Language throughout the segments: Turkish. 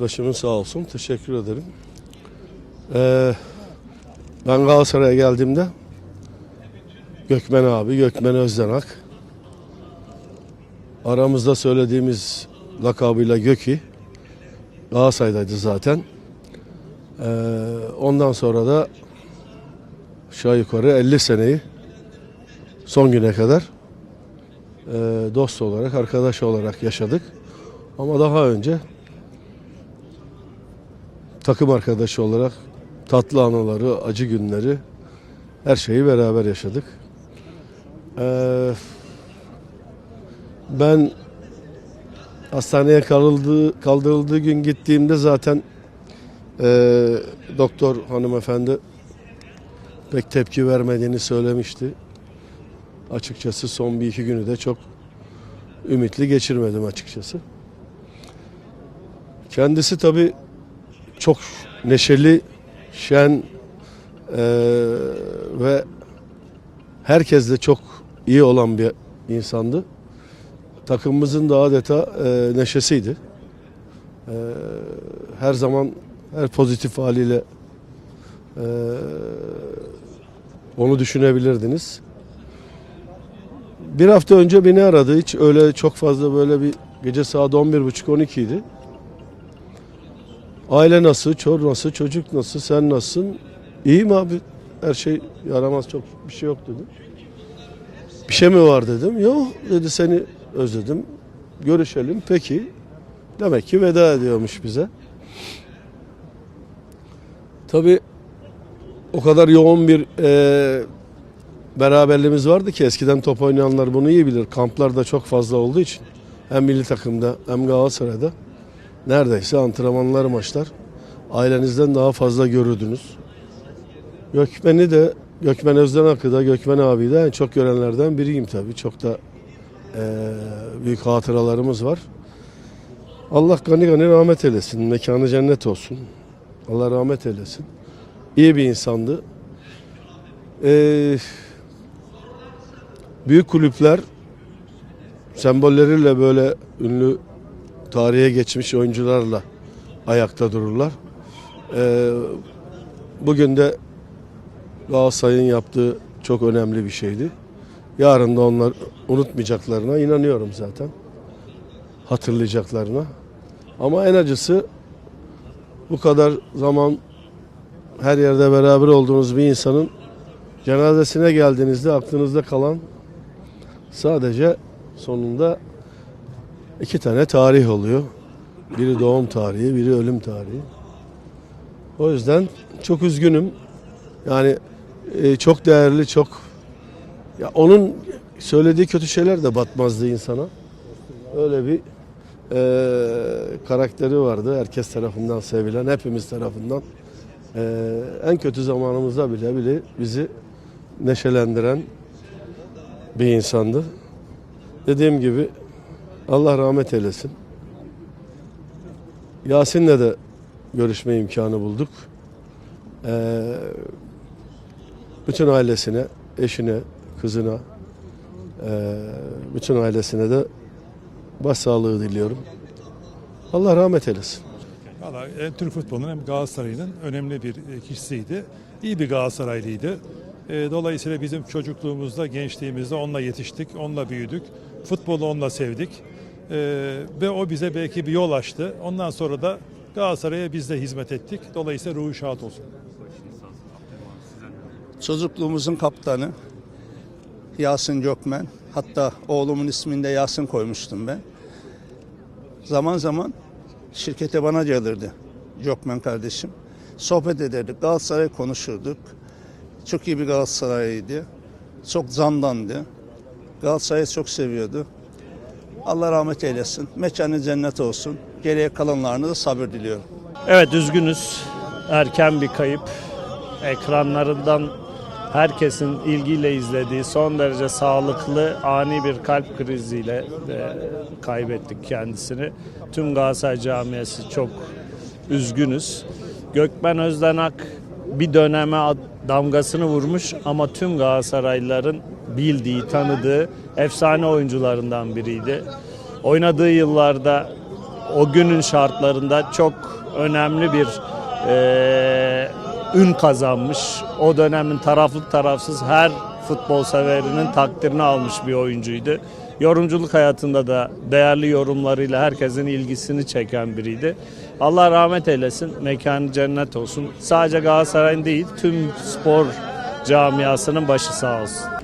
Başımın sağ olsun. Teşekkür ederim. Ee, ben Galatasaray'a geldiğimde Gökmen abi, Gökmen Özdenak aramızda söylediğimiz lakabıyla Göki Galatasaray'daydı zaten. Ee, ondan sonra da aşağı yukarı 50 seneyi son güne kadar e, dost olarak, arkadaş olarak yaşadık. Ama daha önce takım arkadaşı olarak tatlı anıları, acı günleri her şeyi beraber yaşadık. Ee, ben hastaneye kaldırıldığı, kaldırıldığı gün gittiğimde zaten e, doktor hanımefendi pek tepki vermediğini söylemişti. Açıkçası son bir iki günü de çok ümitli geçirmedim açıkçası. Kendisi tabii çok neşeli, şen eee, ve herkesle çok iyi olan bir insandı. Takımımızın da adeta eee, neşesiydi. Eee, her zaman her pozitif haliyle eee, onu düşünebilirdiniz. Bir hafta önce beni aradı. Hiç öyle çok fazla böyle bir gece saat 11.30-12 idi. Aile nasıl, çor nasıl, çocuk nasıl, sen nasılsın? İyiyim abi. Her şey yaramaz çok bir şey yok dedi. Bir şey mi var dedim. Yok dedi seni özledim. Görüşelim. Peki. Demek ki veda ediyormuş bize. Tabii o kadar yoğun bir e, beraberliğimiz vardı ki eskiden top oynayanlar bunu iyi bilir. Kamplarda çok fazla olduğu için hem milli takımda hem Galatasaray'da neredeyse antrenmanlar maçlar ailenizden daha fazla görürdünüz. Gökmen'i de Gökmen Özdenak'ı da Gökmen abi de en çok görenlerden biriyim tabii. Çok da eee, büyük hatıralarımız var. Allah gani gani rahmet eylesin. Mekanı cennet olsun. Allah rahmet eylesin. İyi bir insandı. Eee büyük kulüpler sembolleriyle böyle ünlü tarihe geçmiş oyuncularla ayakta dururlar. Ee, bugün de Galatasaray'ın yaptığı çok önemli bir şeydi. Yarın da onlar unutmayacaklarına inanıyorum zaten. Hatırlayacaklarına. Ama en acısı bu kadar zaman her yerde beraber olduğunuz bir insanın cenazesine geldiğinizde aklınızda kalan sadece sonunda iki tane tarih oluyor. Biri doğum tarihi, biri ölüm tarihi. O yüzden çok üzgünüm. Yani e, çok değerli, çok ya onun söylediği kötü şeyler de batmazdı insana. Öyle bir e, karakteri vardı. Herkes tarafından sevilen, hepimiz tarafından. E, en kötü zamanımızda bile bile bizi neşelendiren bir insandı. Dediğim gibi Allah rahmet eylesin. Yasin'le de görüşme imkanı bulduk. Ee, bütün ailesine, eşine, kızına, ee, bütün ailesine de başsağlığı diliyorum. Allah rahmet eylesin. Valla hem Türk futbolunun hem Galatasaray'ın önemli bir e, kişisiydi. İyi bir Galatasaraylıydı. E, Dolayısıyla bizim çocukluğumuzda, gençliğimizde onunla yetiştik, onunla büyüdük. Futbolu onunla sevdik. E, Ve o bize belki bir yol açtı. Ondan sonra da Galatasaray'a biz de hizmet ettik. Dolayısıyla ruhu şad olsun. Çocukluğumuzun kaptanı Yasin Gökmen. Hatta oğlumun ismini de Yasin koymuştum ben. Zaman zaman şirkete bana gelirdi Gökmen kardeşim. Sohbet ederdik, Galatasaray konuşurduk. Çok iyi bir Galatasaray'ıydı. Çok zandandı. Galatasaray'ı çok seviyordu. Allah rahmet eylesin. Mekanı cennet olsun. Geriye kalanlarına da sabır diliyorum. Evet üzgünüz. Erken bir kayıp. Ekranlarından herkesin ilgiyle izlediği son derece sağlıklı ani bir kalp kriziyle de kaybettik kendisini. Tüm Galatasaray camiası çok üzgünüz. Gökmen Özdenak bir döneme damgasını vurmuş ama tüm Galatasaraylıların bildiği, tanıdığı efsane oyuncularından biriydi. Oynadığı yıllarda o günün şartlarında çok önemli bir e, ün kazanmış. O dönemin taraflı tarafsız her futbol severinin takdirini almış bir oyuncuydu. Yorumculuk hayatında da değerli yorumlarıyla herkesin ilgisini çeken biriydi. Allah rahmet eylesin, mekanı cennet olsun. Sadece Galatasaray'ın değil, tüm spor camiasının başı sağ olsun.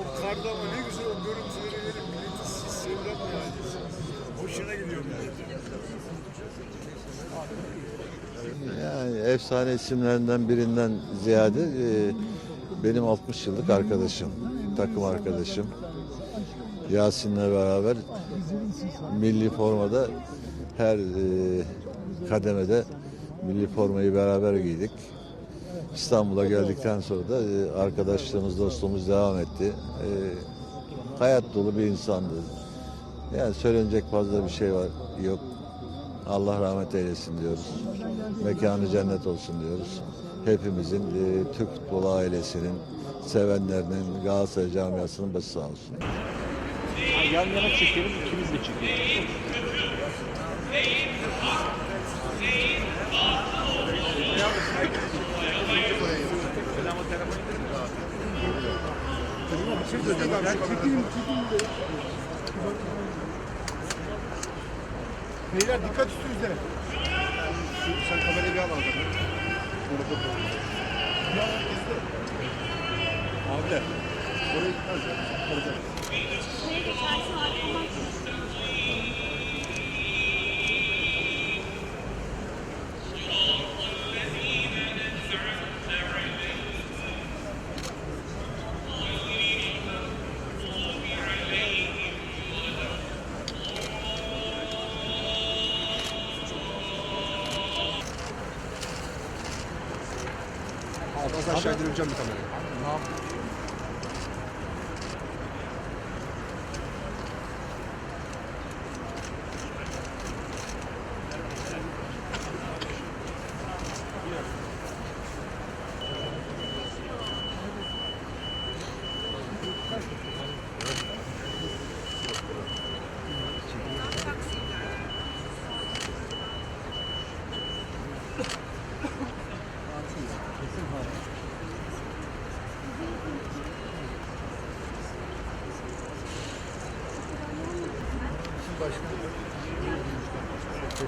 O karda mı ne güzel o görüntüleri verin. Milleti siz sevdem yani. Hoşuna gidiyor millet. Yani efsane isimlerinden birinden ziyade e, benim 60 yıllık arkadaşım, takım arkadaşım. Yasin'le beraber milli formada her e, kademede milli formayı beraber giydik. İstanbul'a geldikten sonra da e, arkadaşlığımız, dostluğumuz devam etti. E, hayat dolu bir insandı. Yani söylenecek fazla bir şey var yok. Allah rahmet eylesin diyoruz. Mekanı cennet olsun diyoruz. Hepimizin e, Türk futbolu ailesinin, sevenlerinin, Galatasaray camiasının başı sağ olsun. Yan yana çekelim, ikimiz de çekelim. Beyler dikkat üstünüzde. Sen kamerayı bir al abi. Abiler. Oraya gitmez. Az 刚才那个节目怎么样？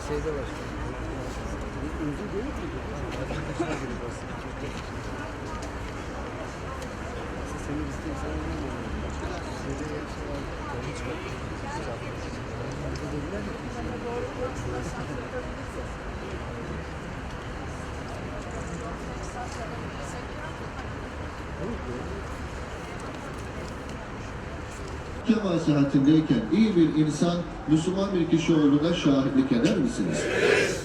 şeyde var. Uzun değil mi? Arkadaşlar gibi basın. Seni bizim sana ne Şeyde yapsalar. Hiç bakmıyor. Arkadaşlar. Arkadaşlar. Kemal sıhhatindeyken iyi bir insan, Müslüman bir kişi olduğuna şahitlik eder misiniz?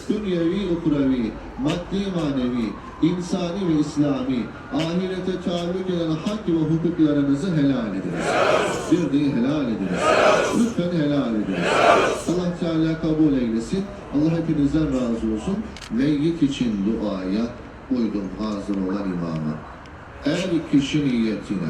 Dünyevi, ukrevi, maddi, manevi, insani ve İslami, ahirete taalluk eden hak ve hukuklarınızı helal ediniz. Bir de helal ediniz. Lütfen helal ediniz. Allah Teala kabul eylesin. Allah hepinizden razı olsun. Meyyit için duaya uydum hazır olan imama. Her kişi niyetine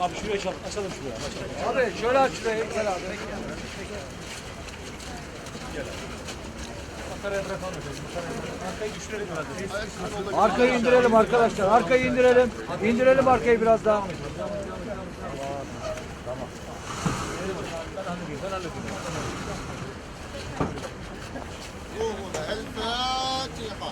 Abi şuraya açalım. Açalım şuraya. Açalım. Abi şöyle aç şurayı. Gel abi. Gel Arkaya bırakalım. Arkayı düşürelim herhalde. Arkayı indirelim arkadaşlar. Arkayı indirelim. İndirelim arkayı biraz daha. Tamam. Ben halledeyim. Ben halledeyim. El-Fatiha.